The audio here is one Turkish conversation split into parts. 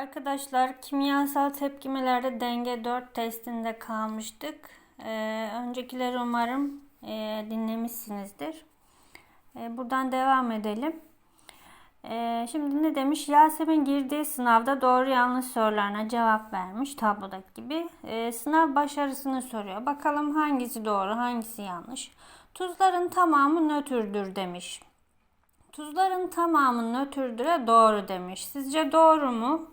Arkadaşlar kimyasal tepkimelerde denge 4 testinde kalmıştık. Ee, öncekileri umarım e, dinlemişsinizdir. E, buradan devam edelim. E, şimdi ne demiş? Yasemin girdiği sınavda doğru yanlış sorularına cevap vermiş tablodaki gibi. E, sınav başarısını soruyor. Bakalım hangisi doğru hangisi yanlış. Tuzların tamamı nötrdür demiş. Tuzların tamamı nötrdüre doğru demiş. Sizce doğru mu?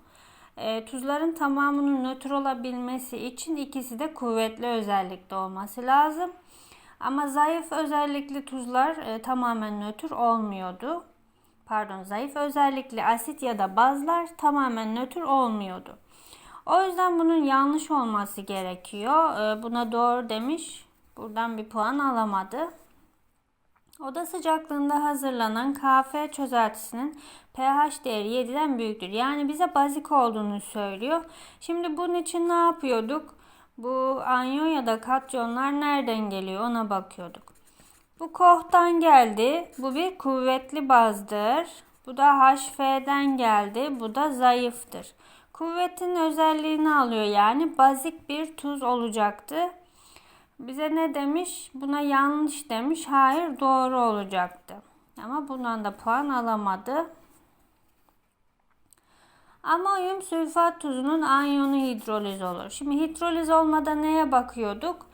E, tuzların tamamının nötr olabilmesi için ikisi de kuvvetli özellikte olması lazım. Ama zayıf özellikli tuzlar e, tamamen nötr olmuyordu. Pardon, zayıf özellikli asit ya da bazlar tamamen nötr olmuyordu. O yüzden bunun yanlış olması gerekiyor. E, buna doğru demiş. Buradan bir puan alamadı. Oda sıcaklığında hazırlanan kahve çözeltisinin pH değeri 7'den büyüktür. Yani bize bazik olduğunu söylüyor. Şimdi bunun için ne yapıyorduk? Bu anyon ya da katyonlar nereden geliyor ona bakıyorduk. Bu kohtan geldi. Bu bir kuvvetli bazdır. Bu da HF'den geldi. Bu da zayıftır. Kuvvetin özelliğini alıyor yani bazik bir tuz olacaktı. Bize ne demiş? Buna yanlış demiş. Hayır doğru olacaktı. Ama bundan da puan alamadı. Amonyum sülfat tuzunun anyonu hidroliz olur. Şimdi hidroliz olmadan neye bakıyorduk?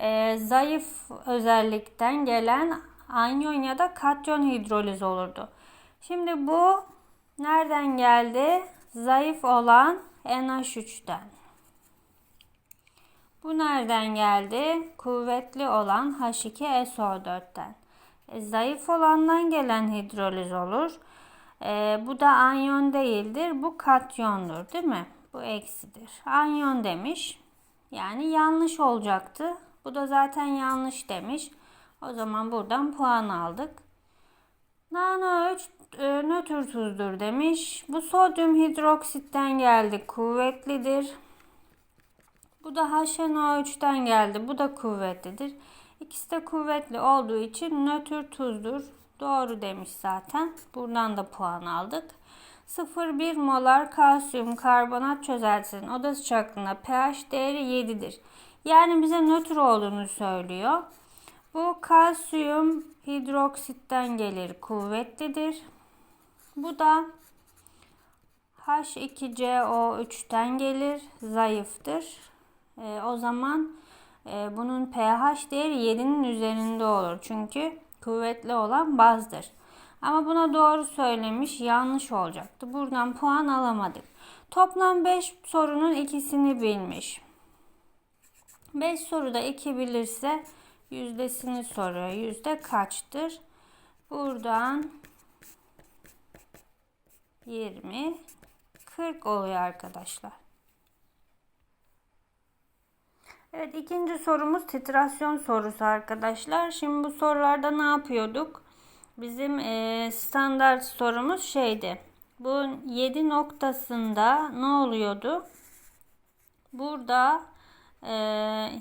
Ee, zayıf özellikten gelen anyon ya da katyon hidroliz olurdu. Şimdi bu nereden geldi? Zayıf olan NH3'ten. Bu nereden geldi? Kuvvetli olan H2SO4'ten. E, zayıf olandan gelen hidroliz olur. E, bu da anyon değildir. Bu katyondur değil mi? Bu eksidir. Anyon demiş. Yani yanlış olacaktı. Bu da zaten yanlış demiş. O zaman buradan puan aldık. Nano 3 e, nötr tuzdur demiş. Bu sodyum hidroksitten geldi. Kuvvetlidir. Bu da HNO3'ten geldi. Bu da kuvvetlidir. İkisi de kuvvetli olduğu için nötr tuzdur. Doğru demiş zaten. Buradan da puan aldık. 0,1 molar kalsiyum karbonat çözeltisinin oda sıcaklığında pH değeri 7'dir. Yani bize nötr olduğunu söylüyor. Bu kalsiyum hidroksitten gelir kuvvetlidir. Bu da H2CO3'ten gelir zayıftır. E, o zaman e, bunun pH değeri 7'nin üzerinde olur. Çünkü kuvvetli olan bazdır. Ama buna doğru söylemiş yanlış olacaktı. Buradan puan alamadık. Toplam 5 sorunun ikisini bilmiş. 5 soruda 2 bilirse yüzdesini soruyor. Yüzde kaçtır? Buradan 20 40 oluyor arkadaşlar. Evet ikinci sorumuz titrasyon sorusu arkadaşlar. Şimdi bu sorularda ne yapıyorduk? Bizim e, standart sorumuz şeydi. Bu 7 noktasında ne oluyordu? Burada e,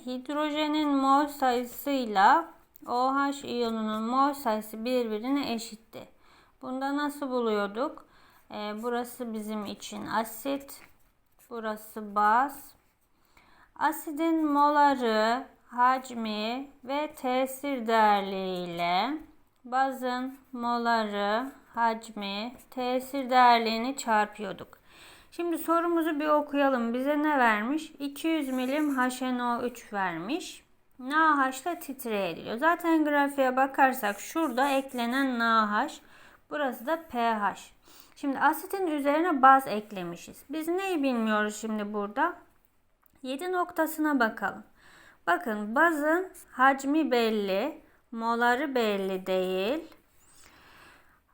hidrojenin mol sayısıyla OH iyonunun mol sayısı birbirine eşitti. Bunda nasıl buluyorduk? E, burası bizim için asit. Burası baz. Asidin moları, hacmi ve tesir değerleriyle bazın moları, hacmi, tesir değerlerini çarpıyorduk. Şimdi sorumuzu bir okuyalım. Bize ne vermiş? 200 milim HNO3 vermiş. NaH ile titre ediliyor. Zaten grafiğe bakarsak şurada eklenen NaH, burası da pH. Şimdi asitin üzerine baz eklemişiz. Biz neyi bilmiyoruz şimdi burada? 7 noktasına bakalım. Bakın bazın hacmi belli, moları belli değil.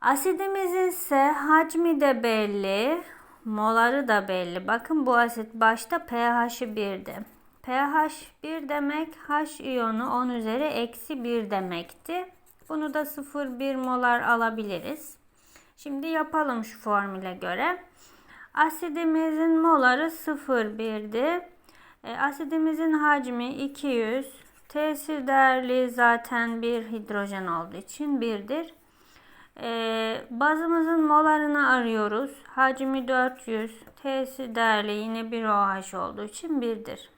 Asidimizin ise hacmi de belli, moları da belli. Bakın bu asit başta pH'i 1'di. pH 1 demek H iyonu 10 üzeri eksi 1 demekti. Bunu da 0,1 molar alabiliriz. Şimdi yapalım şu formüle göre. Asidimizin moları 0,1'di. E, asidimizin hacmi 200. Tesir değerli zaten bir hidrojen olduğu için birdir. Ee, bazımızın molarını arıyoruz. Hacmi 400. T'si değerli yine 1 OH olduğu için 1'dir.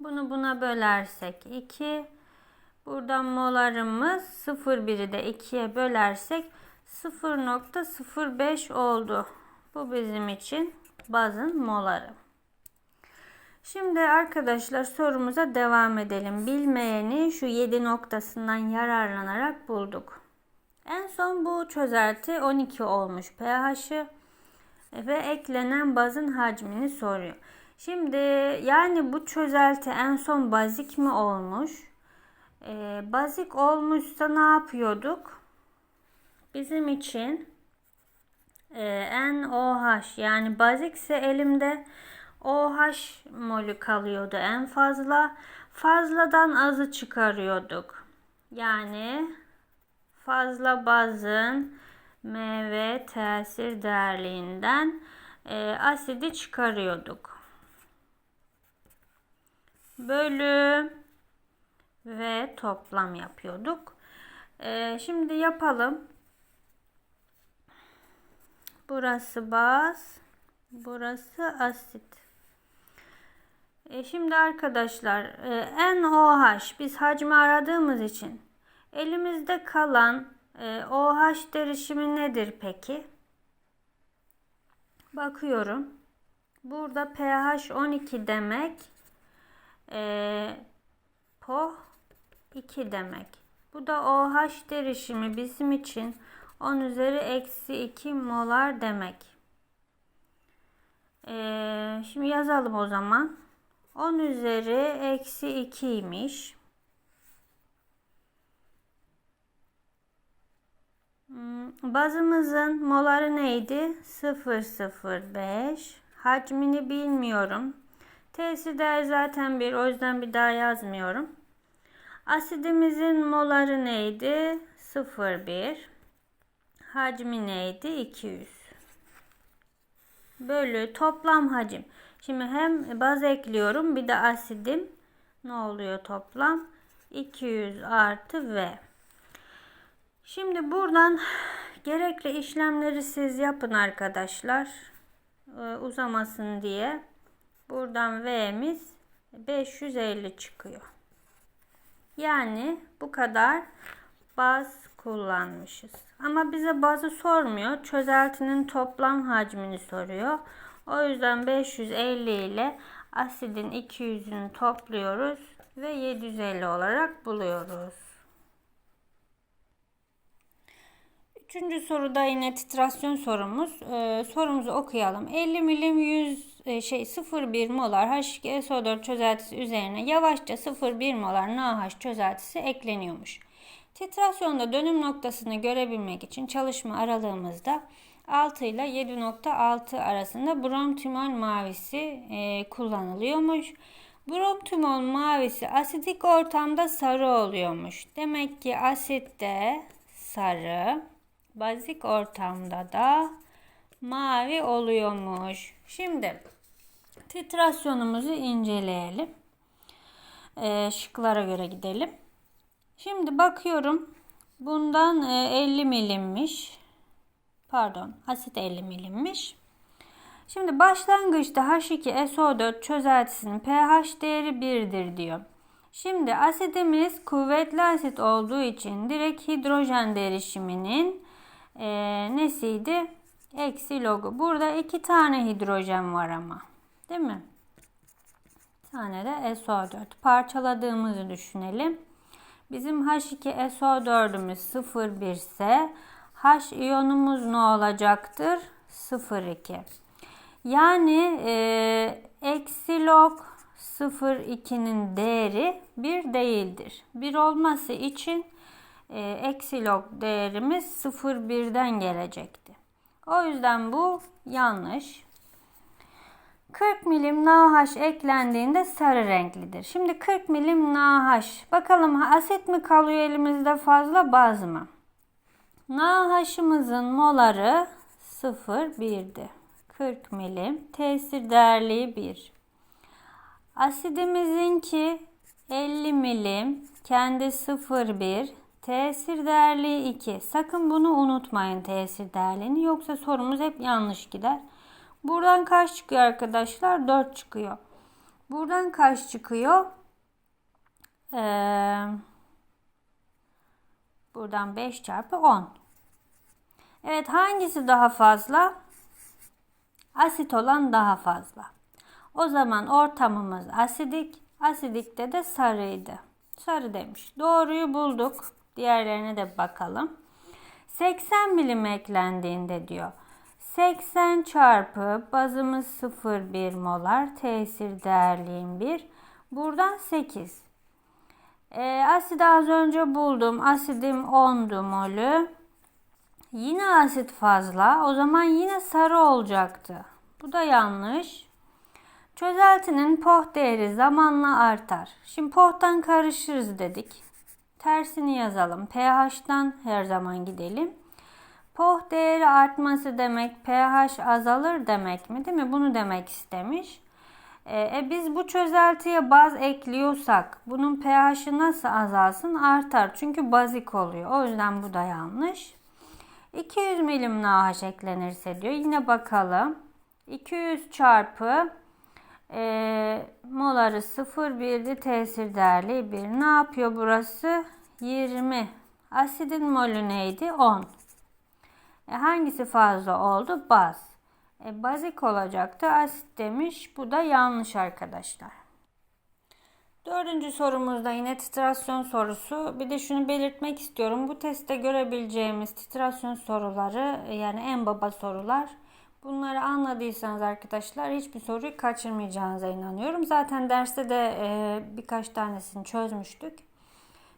Bunu buna bölersek 2. Buradan molarımız 0,1'i de 2'ye bölersek 0.05 oldu. Bu bizim için bazın moları. Şimdi arkadaşlar sorumuza devam edelim. Bilmeyeni şu 7 noktasından yararlanarak bulduk. En son bu çözelti 12 olmuş pH'i ve eklenen bazın hacmini soruyor. Şimdi yani bu çözelti en son bazik mi olmuş? Ee, bazik olmuşsa ne yapıyorduk? Bizim için e, NOH yani bazikse elimde OH molü kalıyordu en fazla. Fazladan azı çıkarıyorduk. Yani fazla bazın mv tesir değerliğinden e, asidi çıkarıyorduk. Bölü ve toplam yapıyorduk. E, şimdi yapalım. Burası baz, burası asit. E şimdi arkadaşlar e, NOH biz hacmi aradığımız için elimizde kalan e, OH derişimi nedir peki? Bakıyorum. Burada pH 12 demek. E, POH 2 demek. Bu da OH derişimi bizim için 10 üzeri eksi 2 molar demek. Ee, şimdi yazalım o zaman. 10 üzeri eksi 2'ymiş. Hmm, bazımızın moları neydi? 0,05. Hacmini bilmiyorum. T'si değer zaten bir. O yüzden bir daha yazmıyorum. Asidimizin moları neydi? 0,1. Hacmi neydi? 200. Bölü toplam hacim. Şimdi hem baz ekliyorum bir de asidim. Ne oluyor toplam? 200 artı V. Şimdi buradan gerekli işlemleri siz yapın arkadaşlar. Ee, uzamasın diye. Buradan V'miz 550 çıkıyor. Yani bu kadar baz kullanmışız. Ama bize bazı sormuyor. Çözeltinin toplam hacmini soruyor. O yüzden 550 ile asidin 200'ünü topluyoruz ve 750 olarak buluyoruz. Üçüncü soruda yine titrasyon sorumuz. Ee, sorumuzu okuyalım. 50 milim 100 e, şey 0,1 molar H2SO4 çözeltisi üzerine yavaşça 0,1 molar NaH çözeltisi ekleniyormuş. Titrasyonda dönüm noktasını görebilmek için çalışma aralığımızda 6 ile 7.6 arasında bromtimol mavisi e, kullanılıyormuş. Bromtimol mavisi asidik ortamda sarı oluyormuş. Demek ki asitte sarı, bazik ortamda da mavi oluyormuş. Şimdi titrasyonumuzu inceleyelim. E, şıklara göre gidelim. Şimdi bakıyorum. Bundan 50 e, milimmiş. Pardon asit 50 milimmiş. Şimdi başlangıçta H2SO4 çözeltisinin pH değeri 1'dir diyor. Şimdi asidimiz kuvvetli asit olduğu için direkt hidrojen derişiminin e, nesiydi? Eksi logu. Burada iki tane hidrojen var ama. Değil mi? Bir tane de SO4. Parçaladığımızı düşünelim. Bizim H2SO4'ümüz 0,1 ise H iyonumuz ne olacaktır? 0,2. Yani e, eksi log 0,2'nin değeri 1 değildir. 1 olması için e, eksi log değerimiz 0,1'den gelecekti. O yüzden bu yanlış. 40 milim NaH eklendiğinde sarı renklidir. Şimdi 40 milim NaH. Bakalım asit mi kalıyor elimizde fazla baz mı? NaH'ımızın moları 0,1'di. 40 milim. Tesir değerliği 1. Asidimizinki 50 milim. Kendi 0,1. Tesir değerli 2. Sakın bunu unutmayın tesir değerlerini. Yoksa sorumuz hep yanlış gider. Buradan kaç çıkıyor arkadaşlar? 4 çıkıyor. Buradan kaç çıkıyor? Ee, buradan 5 çarpı 10. Evet hangisi daha fazla? Asit olan daha fazla. O zaman ortamımız asidik. Asidikte de sarıydı. Sarı demiş. Doğruyu bulduk. Diğerlerine de bakalım. 80 milim eklendiğinde diyor. 80 çarpı bazımız 0,1 molar tesir değerliğim 1. Buradan 8. E, az önce buldum. Asidim 10'du molü. Yine asit fazla. O zaman yine sarı olacaktı. Bu da yanlış. Çözeltinin poh değeri zamanla artar. Şimdi pohtan karışırız dedik. Tersini yazalım. pH'tan her zaman gidelim. Poh değeri artması demek pH azalır demek mi değil mi? Bunu demek istemiş. E, e, biz bu çözeltiye baz ekliyorsak bunun pH'i nasıl azalsın? Artar. Çünkü bazik oluyor. O yüzden bu da yanlış. 200 milim NaH eklenirse diyor. Yine bakalım. 200 çarpı e, moları 0,1'di tesir değerli 1. Ne yapıyor burası? 20. Asidin molü neydi? 10. E, hangisi fazla oldu? Baz. E, bazik olacaktı. Asit demiş. Bu da yanlış arkadaşlar. Dördüncü sorumuzda yine titrasyon sorusu. Bir de şunu belirtmek istiyorum. Bu testte görebileceğimiz titrasyon soruları yani en baba sorular. Bunları anladıysanız arkadaşlar hiçbir soruyu kaçırmayacağınıza inanıyorum. Zaten derste de e, birkaç tanesini çözmüştük.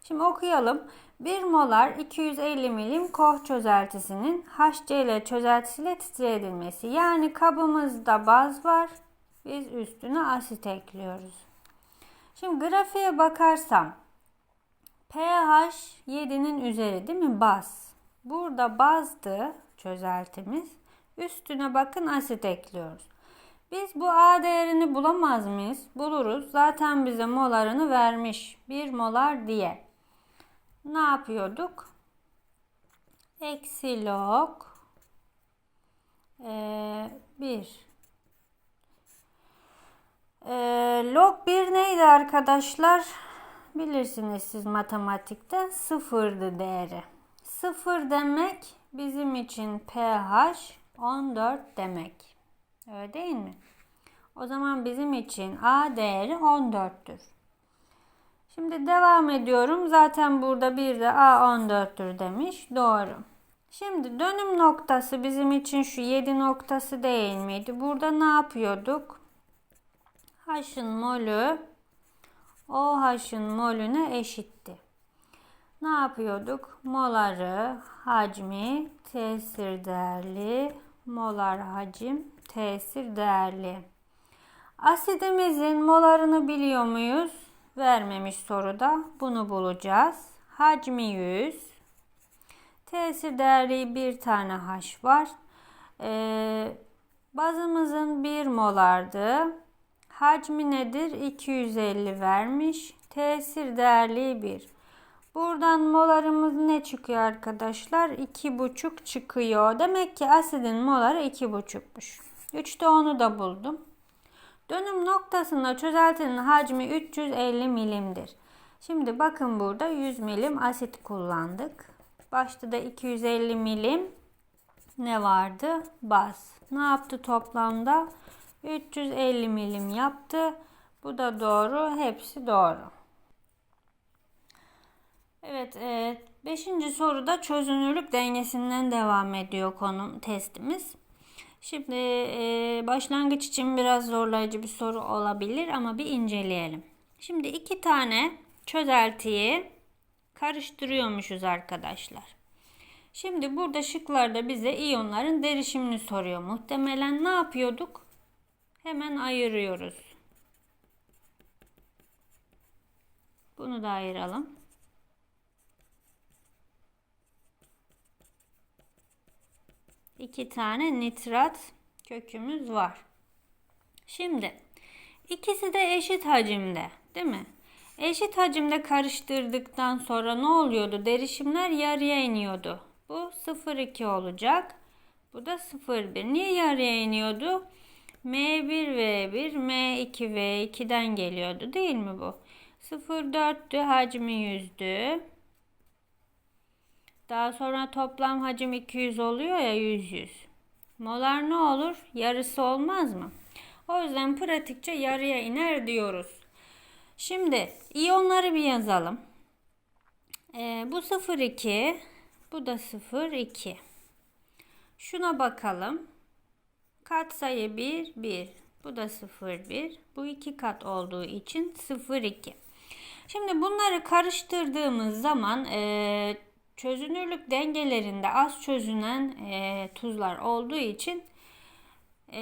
Şimdi okuyalım. 1 molar 250 milim koh çözeltisinin HCl çözeltisiyle titre edilmesi. Yani kabımızda baz var. Biz üstüne asit ekliyoruz. Şimdi grafiğe bakarsam pH 7'nin üzeri değil mi baz? Burada bazdı çözeltimiz. Üstüne bakın asit ekliyoruz. Biz bu A değerini bulamaz mıyız? Buluruz. Zaten bize molarını vermiş. 1 molar diye. Ne yapıyorduk? Eksi log 1 ee, ee, log 1 neydi arkadaşlar? Bilirsiniz siz matematikten sıfırdı değeri. Sıfır demek bizim için pH 14 demek. Öyle değil mi? O zaman bizim için A değeri 14'tür. Şimdi devam ediyorum. Zaten burada bir de A 14'tür demiş. Doğru. Şimdi dönüm noktası bizim için şu 7 noktası değil miydi? Burada ne yapıyorduk? H'ın molü OH'ın molüne eşitti. Ne yapıyorduk? Moları, hacmi, tesir değerli, molar hacim, tesir değerli. Asidimizin molarını biliyor muyuz? Vermemiş soruda. Bunu bulacağız. Hacmi 100. Tesir değerli bir tane H var. Ee, bazımızın 1 molardı. Hacmi nedir? 250 vermiş. Tesir değerli 1. Buradan molarımız ne çıkıyor arkadaşlar? 2,5 çıkıyor. Demek ki asidin moları 2,5'muş. 3'te onu da buldum. Dönüm noktasında çözeltinin hacmi 350 milimdir. Şimdi bakın burada 100 milim asit kullandık. Başta da 250 milim ne vardı? Baz. Ne yaptı toplamda? 350 milim yaptı. Bu da doğru. Hepsi doğru. Evet, e, beşinci soruda çözünürlük dengesinden devam ediyor konum testimiz. Şimdi e, başlangıç için biraz zorlayıcı bir soru olabilir ama bir inceleyelim. Şimdi iki tane çözeltiyi karıştırıyormuşuz arkadaşlar. Şimdi burada şıklarda bize iyonların derişimini soruyor. Muhtemelen ne yapıyorduk? Hemen ayırıyoruz. Bunu da ayıralım. İki tane nitrat kökümüz var. Şimdi ikisi de eşit hacimde değil mi? Eşit hacimde karıştırdıktan sonra ne oluyordu? Derişimler yarıya iniyordu. Bu 0,2 olacak. Bu da 0,1. Niye yarıya iniyordu? M1V1, M2V2'den geliyordu değil mi bu? 0,4'tü hacmi 100'dü. Daha sonra toplam hacim 200 oluyor ya 100 100. Molar ne olur? Yarısı olmaz mı? O yüzden pratikçe yarıya iner diyoruz. Şimdi iyonları bir yazalım. Ee, bu 0,2 bu da 0,2. Şuna bakalım. Katsayı 1, 1. Bu da 0,1. Bu iki kat olduğu için 0,2. Şimdi bunları karıştırdığımız zaman e, çözünürlük dengelerinde az çözünen e, tuzlar olduğu için e,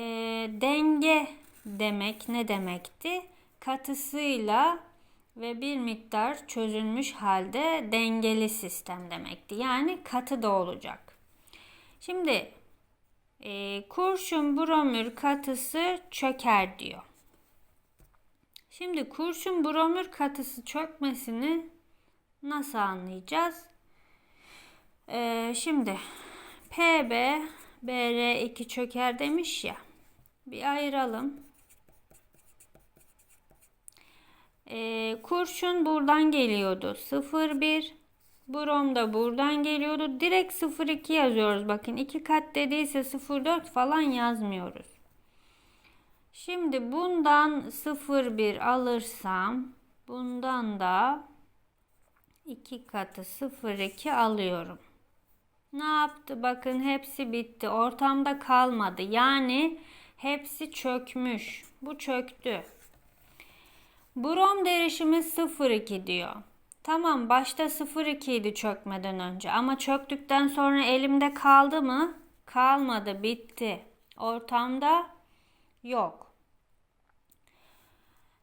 denge demek ne demekti? Katısıyla ve bir miktar çözülmüş halde dengeli sistem demekti. Yani katı da olacak. Şimdi e, kurşun bromür katısı çöker diyor. Şimdi kurşun bromür katısı çökmesini nasıl anlayacağız? E, şimdi PB BR2 çöker demiş ya. Bir ayıralım. E, kurşun buradan geliyordu. 0,1 Brom da buradan geliyordu. Direkt 0,2 yazıyoruz. Bakın iki kat dediyse 0,4 falan yazmıyoruz. Şimdi bundan 0,1 alırsam bundan da iki katı 0,2 alıyorum. Ne yaptı? Bakın hepsi bitti. Ortamda kalmadı. Yani hepsi çökmüş. Bu çöktü. Brom derişimi 0,2 diyor. Tamam başta 0,2 idi çökmeden önce ama çöktükten sonra elimde kaldı mı? Kalmadı bitti. Ortamda yok.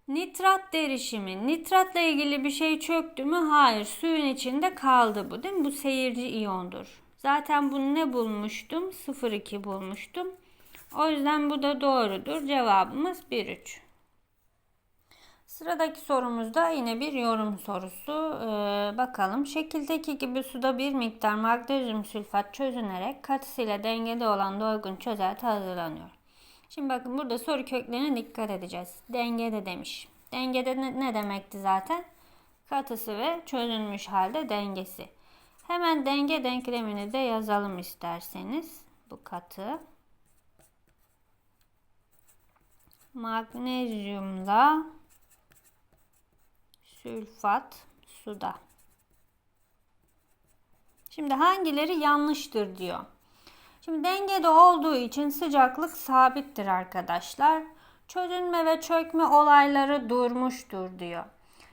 Nitrat derişimi. Nitratla ilgili bir şey çöktü mü? Hayır. Suyun içinde kaldı bu değil mi? Bu seyirci iyondur. Zaten bunu ne bulmuştum? 0,2 bulmuştum. O yüzden bu da doğrudur. Cevabımız 1,3. Sıradaki sorumuzda yine bir yorum sorusu. Ee, bakalım. Şekildeki gibi suda bir miktar magnezyum sülfat çözünerek katısıyla dengede olan doygun çözelti hazırlanıyor. Şimdi bakın burada soru köklerine dikkat edeceğiz. Dengede demiş. Dengede ne, ne demekti zaten? Katısı ve çözülmüş halde dengesi. Hemen denge denklemini de yazalım isterseniz. Bu katı. Magnezyumla sülfat suda. Şimdi hangileri yanlıştır diyor. Şimdi dengede olduğu için sıcaklık sabittir arkadaşlar. Çözünme ve çökme olayları durmuştur diyor.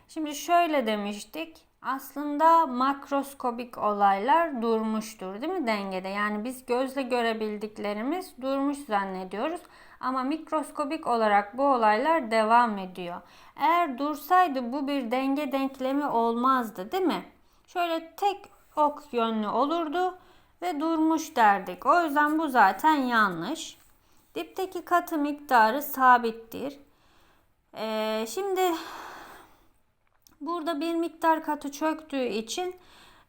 Şimdi şöyle demiştik. Aslında makroskobik olaylar durmuştur değil mi dengede? Yani biz gözle görebildiklerimiz durmuş zannediyoruz. Ama mikroskobik olarak bu olaylar devam ediyor. Eğer dursaydı bu bir denge denklemi olmazdı değil mi? Şöyle tek ok yönlü olurdu ve durmuş derdik. O yüzden bu zaten yanlış. Dipteki katı miktarı sabittir. Ee, şimdi burada bir miktar katı çöktüğü için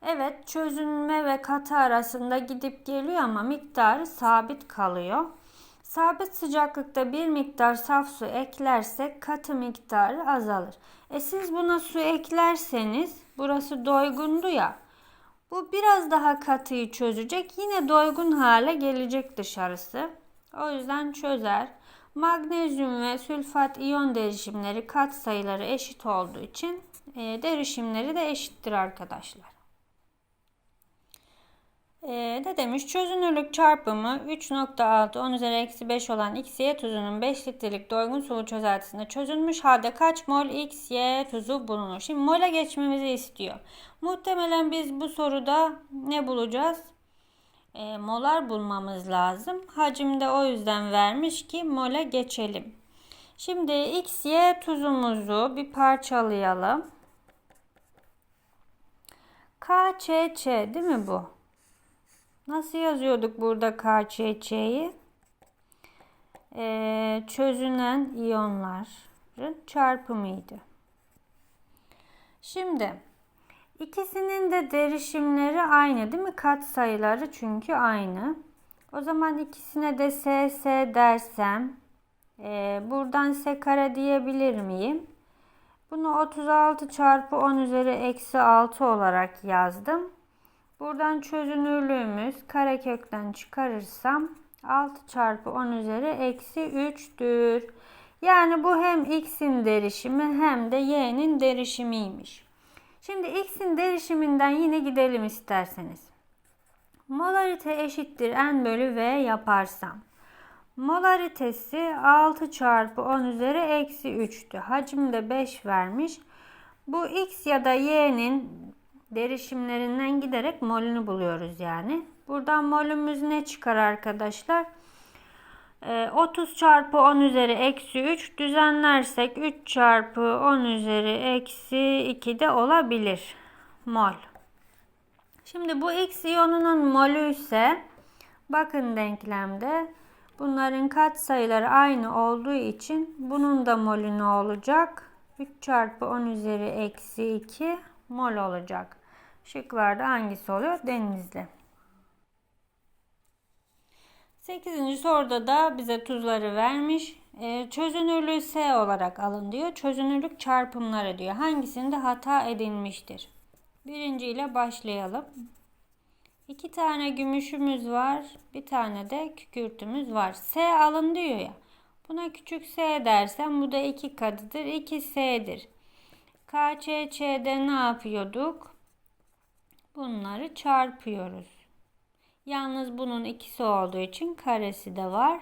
evet çözünme ve katı arasında gidip geliyor ama miktarı sabit kalıyor. Sabit sıcaklıkta bir miktar saf su eklersek katı miktarı azalır. E siz buna su eklerseniz burası doygundu ya. Bu biraz daha katıyı çözecek. Yine doygun hale gelecek dışarısı. O yüzden çözer. Magnezyum ve sülfat iyon derişimleri kat sayıları eşit olduğu için derişimleri de eşittir arkadaşlar. Ee, ne demiş? Çözünürlük çarpımı 3.6 10 üzeri eksi 5 olan XY tuzunun 5 litrelik doygun sulu çözeltisinde çözülmüş halde kaç mol XY tuzu bulunur? Şimdi mola geçmemizi istiyor. Muhtemelen biz bu soruda ne bulacağız? E, molar bulmamız lazım. Hacimde o yüzden vermiş ki mola geçelim. Şimdi XY tuzumuzu bir parçalayalım. KÇÇ değil mi bu? Nasıl yazıyorduk burada KÇÇ'yi? Ee, çözünen iyonların çarpımıydı. Şimdi ikisinin de derişimleri aynı değil mi? Kat sayıları çünkü aynı. O zaman ikisine de S, S dersem e, buradan S kare diyebilir miyim? Bunu 36 çarpı 10 üzeri eksi 6 olarak yazdım. Buradan çözünürlüğümüz karekökten çıkarırsam 6 çarpı 10 üzeri eksi 3'tür. Yani bu hem x'in derişimi hem de y'nin derişimiymiş. Şimdi x'in derişiminden yine gidelim isterseniz. Molarite eşittir n bölü v yaparsam. Molaritesi 6 çarpı 10 üzeri eksi 3'tü. Hacim de 5 vermiş. Bu x ya da y'nin derişimlerinden giderek molünü buluyoruz yani. Buradan molümüz ne çıkar arkadaşlar? 30 ee, çarpı 10 üzeri eksi 3 düzenlersek 3 çarpı 10 üzeri eksi 2 de olabilir. Mol. Şimdi bu x iyonunun molü ise bakın denklemde bunların kat sayıları aynı olduğu için bunun da molü ne olacak? 3 çarpı 10 üzeri eksi 2 mol olacak. Şıklarda hangisi oluyor? Denizli. 8. soruda da bize tuzları vermiş. E, çözünürlüğü S olarak alın diyor. Çözünürlük çarpımları diyor. Hangisinde hata edilmiştir? Birinci ile başlayalım. İki tane gümüşümüz var. Bir tane de kükürtümüz var. S alın diyor ya. Buna küçük s dersem bu da iki katıdır. 2s'dir. KÇÇ'de ne yapıyorduk? Bunları çarpıyoruz. Yalnız bunun ikisi olduğu için karesi de var.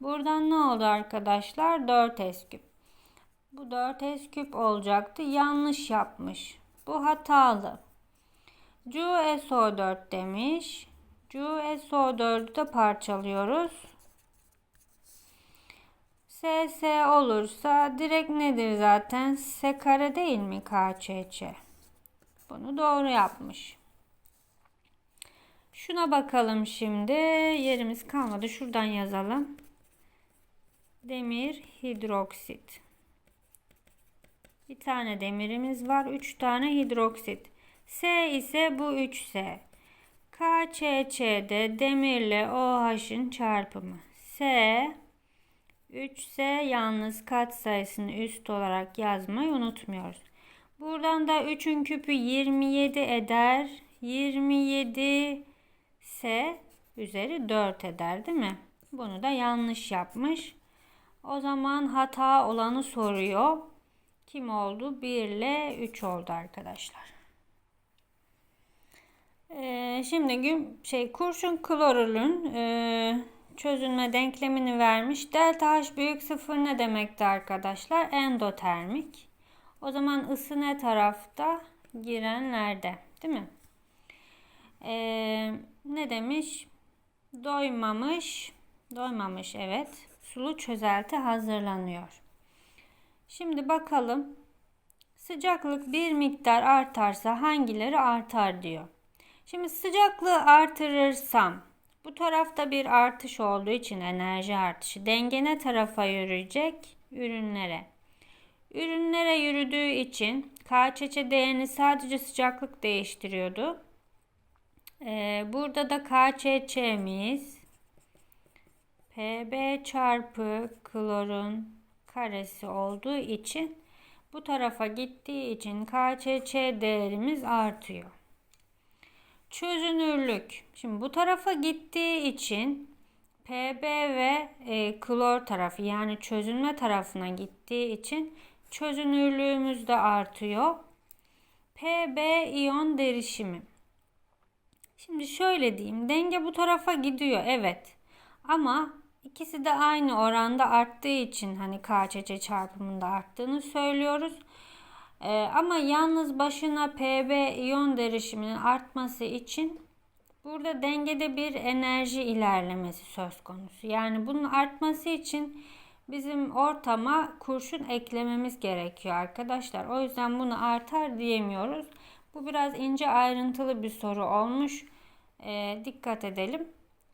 Buradan ne oldu arkadaşlar? 4s küp. Bu 4s küp olacaktı. Yanlış yapmış. Bu hatalı. CuSO4 demiş. CuSO4'ü de parçalıyoruz. SS olursa direkt nedir zaten? S kare değil mi KÇÇ? Bunu doğru yapmış. Şuna bakalım şimdi. Yerimiz kalmadı. Şuradan yazalım. Demir hidroksit. Bir tane demirimiz var. Üç tane hidroksit. S ise bu 3S. KÇÇ'de demirle OH'ın çarpımı. S 3S yalnız kat sayısını üst olarak yazmayı unutmuyoruz. Buradan da 3'ün küpü 27 eder. 27 S üzeri 4 eder değil mi? Bunu da yanlış yapmış. O zaman hata olanı soruyor. Kim oldu? 1 ile 3 oldu arkadaşlar. Ee, şimdi şey kurşun klorürün e, çözünme denklemini vermiş. Delta H büyük sıfır ne demekti arkadaşlar? Endotermik. O zaman ısı ne tarafta? Girenlerde. Değil mi? Ee, ne demiş? Doymamış. Doymamış evet. Sulu çözelti hazırlanıyor. Şimdi bakalım. Sıcaklık bir miktar artarsa hangileri artar diyor. Şimdi sıcaklığı artırırsam bu tarafta bir artış olduğu için enerji artışı denge ne tarafa yürüyecek? Ürünlere. Ürünlere yürüdüğü için KÇÇ değerini sadece sıcaklık değiştiriyordu. Ee, burada da KÇÇ'miz PB çarpı klorun karesi olduğu için bu tarafa gittiği için KÇÇ değerimiz artıyor. Çözünürlük. Şimdi bu tarafa gittiği için PB ve e, klor tarafı yani çözünme tarafına gittiği için çözünürlüğümüz de artıyor. PB iyon derişimi. Şimdi şöyle diyeyim. Denge bu tarafa gidiyor. Evet. Ama ikisi de aynı oranda arttığı için hani KÇC çarpımında arttığını söylüyoruz. Ee, ama yalnız başına PB iyon derişiminin artması için burada dengede bir enerji ilerlemesi söz konusu. Yani bunun artması için bizim ortama kurşun eklememiz gerekiyor arkadaşlar. O yüzden bunu artar diyemiyoruz. Bu biraz ince ayrıntılı bir soru olmuş e, dikkat edelim.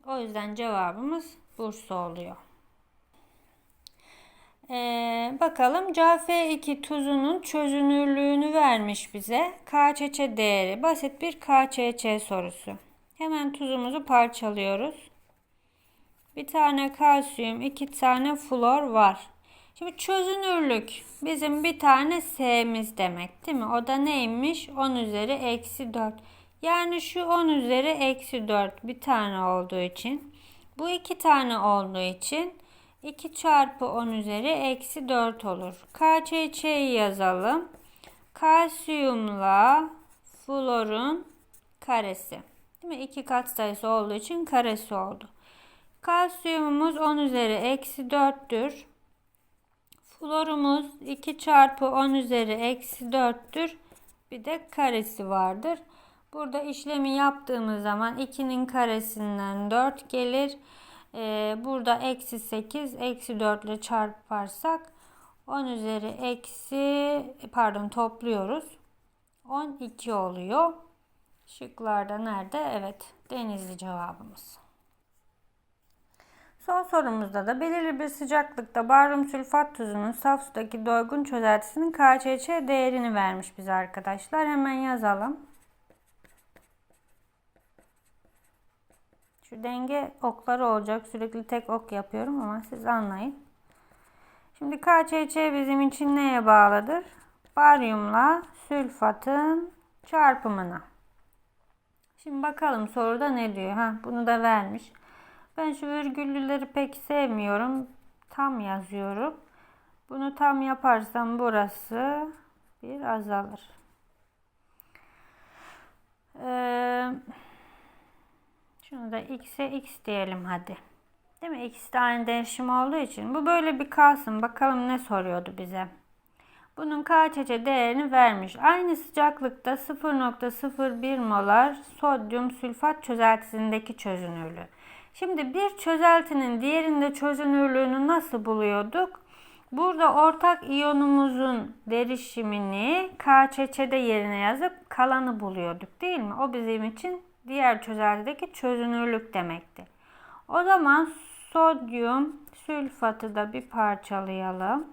O yüzden cevabımız Bursa oluyor. E, bakalım CF2 tuzunun çözünürlüğünü vermiş bize. KÇÇ değeri basit bir KÇÇ sorusu. Hemen tuzumuzu parçalıyoruz. Bir tane kalsiyum, iki tane flor var. Şimdi çözünürlük bizim bir tane S'miz demek değil mi? O da neymiş? 10 üzeri eksi 4. Yani şu 10 üzeri eksi 4 bir tane olduğu için. Bu iki tane olduğu için 2 çarpı 10 üzeri eksi 4 olur. KÇÇ'yi yazalım. Kalsiyumla florun karesi. Değil mi? İki kat sayısı olduğu için karesi oldu. Kalsiyumumuz 10 üzeri eksi 4'tür. Florumuz 2 çarpı 10 üzeri eksi 4'tür. Bir de karesi vardır. Burada işlemi yaptığımız zaman 2'nin karesinden 4 gelir. Ee, burada eksi 8 eksi 4 ile çarparsak 10 üzeri eksi pardon topluyoruz. 12 oluyor. Şıklarda nerede? Evet denizli cevabımız. Son sorumuzda da belirli bir sıcaklıkta baryum sülfat tuzunun saf sudaki doygun çözeltisinin KÇÇ değerini vermiş bize arkadaşlar. Hemen yazalım. Şu denge okları olacak. Sürekli tek ok yapıyorum ama siz anlayın. Şimdi KÇÇ bizim için neye bağlıdır? Baryumla sülfatın çarpımına. Şimdi bakalım soruda ne diyor. Ha, bunu da vermiş. Ben şu virgüllüleri pek sevmiyorum. Tam yazıyorum. Bunu tam yaparsam burası bir azalır. Ee, şunu da x'e x diyelim hadi. Değil mi? X tane değişim olduğu için. Bu böyle bir kalsın. Bakalım ne soruyordu bize. Bunun KÇÇ değerini vermiş. Aynı sıcaklıkta 0.01 molar sodyum sülfat çözeltisindeki çözünürlüğü. Şimdi bir çözeltinin diğerinde çözünürlüğünü nasıl buluyorduk? Burada ortak iyonumuzun derişimini KÇÇ'de yerine yazıp kalanı buluyorduk değil mi? O bizim için diğer çözeltideki çözünürlük demekti. O zaman sodyum sülfatı da bir parçalayalım.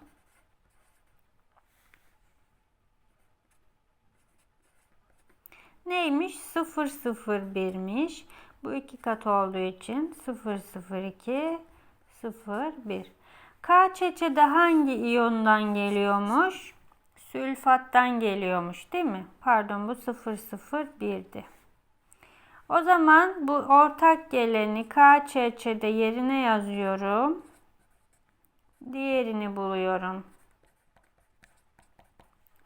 Neymiş? 001'miş. Bu iki kat olduğu için 002 01. KÇÇ'de hangi iyondan geliyormuş? Sülfattan geliyormuş değil mi? Pardon bu 001'di. O zaman bu ortak geleni KÇÇ'de yerine yazıyorum. Diğerini buluyorum.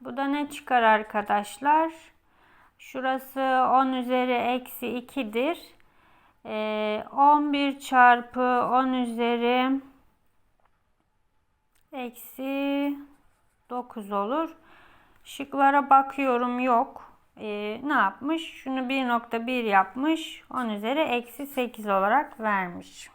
Bu da ne çıkar arkadaşlar? Şurası 10 üzeri eksi 2'dir. Ee, 11 çarpı 10 üzeri eksi 9 olur. Şıklara bakıyorum yok. Ee, ne yapmış? Şunu 1.1 yapmış. 10 üzeri eksi 8 olarak vermiş.